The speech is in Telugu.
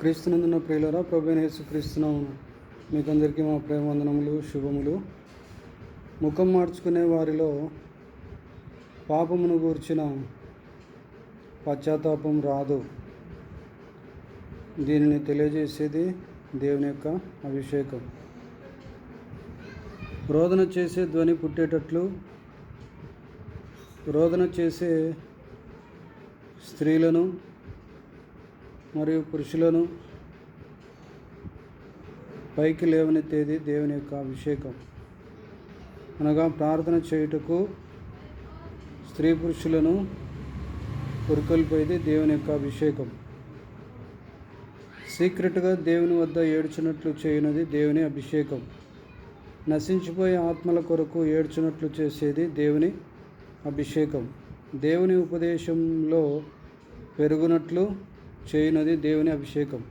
క్రీస్తునందున ప్రియులరా ప్రభునేసు యేసు మీకు మీకందరికీ మా ప్రేమవందనములు శుభములు. ముఖం మార్చుకునే వారిలో పాపమును గూర్చిన పశ్చాత్తాపం రాదు. దీనిని తెలియజేసేది దేవుని యొక్క అభిషేకం. రోదన చేసే ధ్వని పుట్టేటట్లు రోదన చేసే స్త్రీలను మరియు పురుషులను పైకి లేవనెత్తేది దేవుని యొక్క అభిషేకం. అనగా ప్రార్థన చేయుటకు స్త్రీ పురుషులను పురుకొల్పోయేది దేవుని యొక్క అభిషేకం. సీక్రెట్గా దేవుని వద్ద ఏడ్చినట్లు చేయనది దేవుని అభిషేకం. నశించిపోయే ఆత్మల కొరకు ఏడ్చినట్లు చేసేది దేవుని అభిషేకం. దేవుని ఉపదేశంలో పెరుగునట్లు చేయనది దేవుని అభిషేకం.